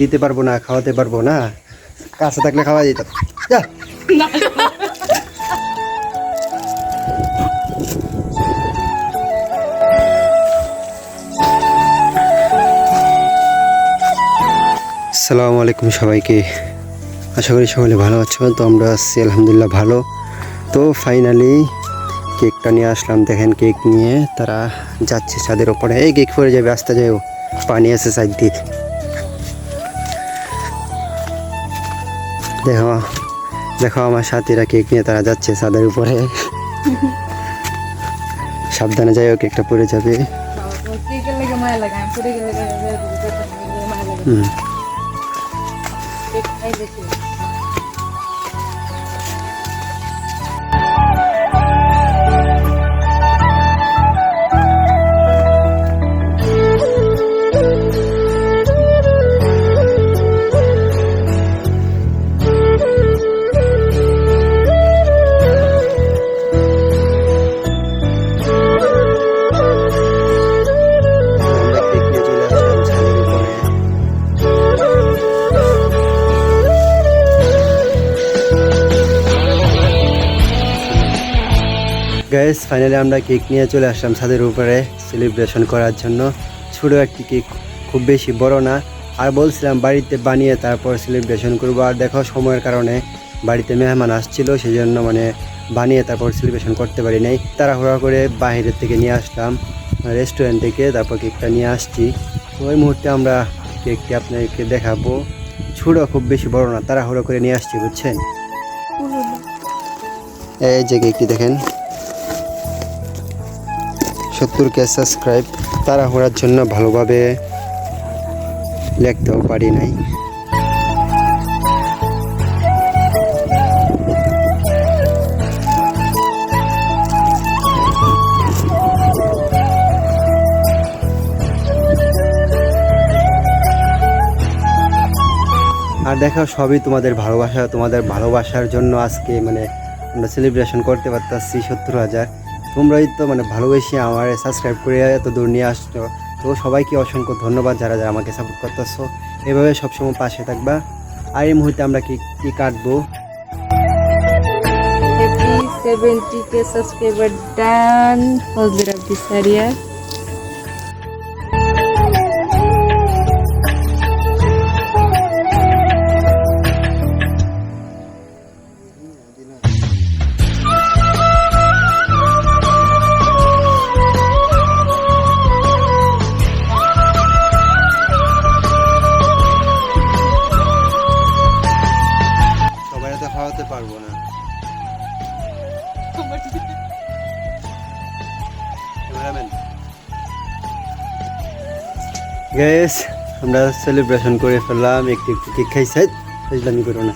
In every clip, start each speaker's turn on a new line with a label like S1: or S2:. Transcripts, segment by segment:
S1: দিতে পারব না, খাওয়াতে পারব না। কাছে থাকলে খাওয়া যেত। যা। আসসালামু আলাইকুম সবাইকে। আশা করি সকলে ভালো আছো। তো আমরা আছি, আলহামদুলিল্লাহ ভালো। তো ফাইনালি কেকটা নিয়ে আসলাম। দেখেন কেক নিয়ে তারা যাচ্ছে ছাদের ওপরে। এই কেক পরে যাবে, আসতে যাও পানি আছে সাইড দিয়ে। দেখো দেখো, আমার সাথীরা কেক নিয়ে তারা যাচ্ছে ছাদের উপরে। সাবধানে যাই হোক একটা পড়ে যাবে। হুম। গ্যাস ফাইনালি আমরা কেক নিয়ে চলে আসলাম ছাদের উপরে সেলিব্রেশন করার জন্য। ছোটো একটি কেক খুব বেশি বড় না। আর বলছিলাম বাড়িতে বানিয়ে তারপর সেলিব্রেশন করব। আর দেখো সময়ের কারণে বাড়িতে মেহমান আসছিল সেই জন্য মানে বানিয়ে তারপর সেলিব্রেশন করতে পারি নাই। তাড়াহুড়া করে বাইরের থেকে নিয়ে আসলাম রেস্টুরেন্ট থেকে তারপর কেকটা নিয়ে আসছি। ওই মুহূর্তে আমরা কেকটি আপনাদেরকে দেখাবো। ছোটো খুব বেশি বড় না তাড়াহুড়ো করে নিয়ে আসছি বুঝছেন? এই যে কেকটি দেখেন। সত্তর কে সাবস্ক্রাইব তাড়াহুড়ার জন্য ভালোভাবে লিখতেও পারি নাই। আর দেখো, সবই তোমাদের ভালোবাসা, তোমাদের ভালোবাসার জন্য আজকে মানে আমরা সেলিব্রেশন করতে পারতাছি সত্তর হাজার। তোমরাই তো মানে ভালোবেসে আমার সাবস্ক্রাইব করে এত দূর নিয়ে আসছো। তো সবাইকে অসংখ্য ধন্যবাদ যারা যারা আমাকে সাপোর্ট করতেছো। এভাবে সবসময় পাশে থাকবা। আর এই মুহূর্তে আমরা কি কি কাটবো?
S2: সেভেন্টি কে সাবস্ক্রাইবার ডান হজরা আব্দি
S1: গ্যাস আমরা সেলিব্রেশন করে ফেললাম একটু কেক খাইছে বুঝলামই করো না।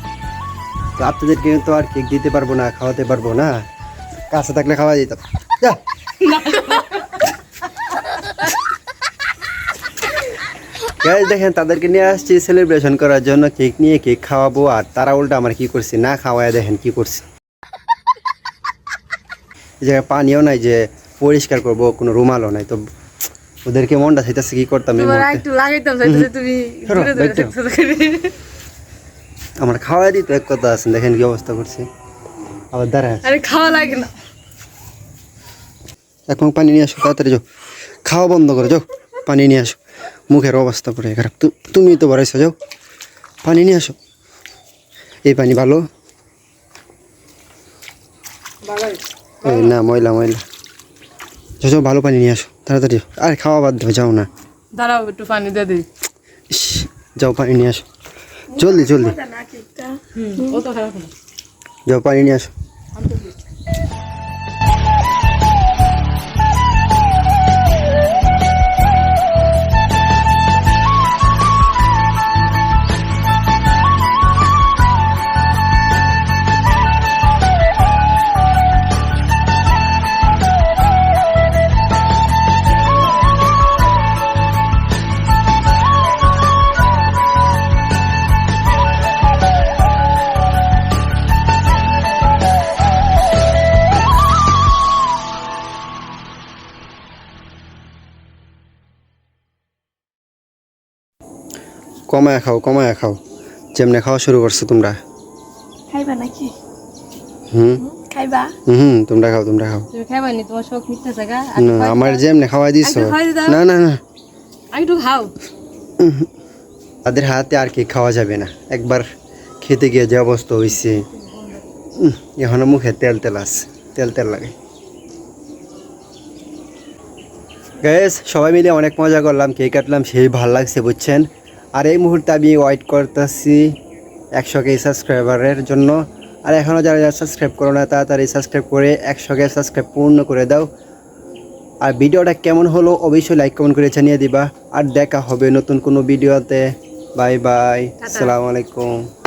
S1: তো আপনাদেরকে তো আর কেক দিতে পারব না খাওয়াতে পারব না। কাছে থাকলে খাওয়া যেত Guys, দেখেন তাদেরকে নিয়ে আসছি সেলিব্রেশন করার জন্য কেক নিয়ে কেক খাওয়াবো আর তারা উল্টা আমার কি করছে না খাওয়ায় দেখেন কি করছে। জায়গায় পানিও নাই যে পরিষ্কার করব কোনো রুমালও নাই তো ওদেরকে মনটা চাইতেছে কি করতাম
S2: একটু লাগাইতাম তুমি করে।
S1: আমার খাওয়াই দিত এক কথা আছেন দেখেন কি অবস্থা করছে। আবার দাঁড়ায় আছে।
S2: আরে খাওয়া লাগে না।
S1: মগ পানি নিয়ে আসো তাড়াতাড়ি যাও। খাওয়া বন্ধ করে যাও পানি নিয়ে আসো। মুখের অবস্থা পুরো খারাপ। তু- তুমি তো বাড়াইছো যাও পানি নিয়ে আসো। এই পানি ভালো। এই না ময়লা ময়লা। যাও যাও ভালো পানি নিয়ে আসো তাড়াতাড়ি। আরে খাওয়া বাদ দাও যাও না।
S2: দাঁড়াও একটু পানি দিয়ে দিই।
S1: ইস, যাও পানি নিয়ে আসো। জলদি জলদি। যাও পানি নিয়ে আসো। কমায় খাও কমায় খাও। যেমনে খাওয়া শুরু করছ তোমরা।
S3: খাইবা নাকি?
S1: হুম?
S3: খাইবা?
S1: হুম তোমরা খাও তোমরা খাও।
S2: তুমি খাইবা নি? তোমার শখ মিথ্যা জায়গা?
S1: না আমার যেমনে খাওয়াই দিছো। না না না।
S2: একটু খাও।
S1: তাদের হাতে আর কেক খাওয়া যাবে না। একবার খেতে গিয়ে যে অবস্থা হয়েছে এখনও মুখে তেল তেল আছে। তেল তেল লাগে। গ্যাস সবাই মিলে অনেক মজা করলাম কেক কাটলাম সেই ভালো লাগছে বুঝছেন? আর এই মুহূর্তে আমি ওয়েট করতেছি একশো কে সাবস্ক্রাইবারের জন্য। আর এখনও যারা যারা সাবস্ক্রাইব করো না তাড়াতাড়ি সাবস্ক্রাইব করে একশো কে সাবস্ক্রাইব পূর্ণ করে দাও। আর ভিডিওটা কেমন হলো অবশ্যই লাইক কমেন্ট করে জানিয়ে দিবা। আর দেখা হবে নতুন কোনো ভিডিওতে। বাই বাই আসসালামু আলাইকুম।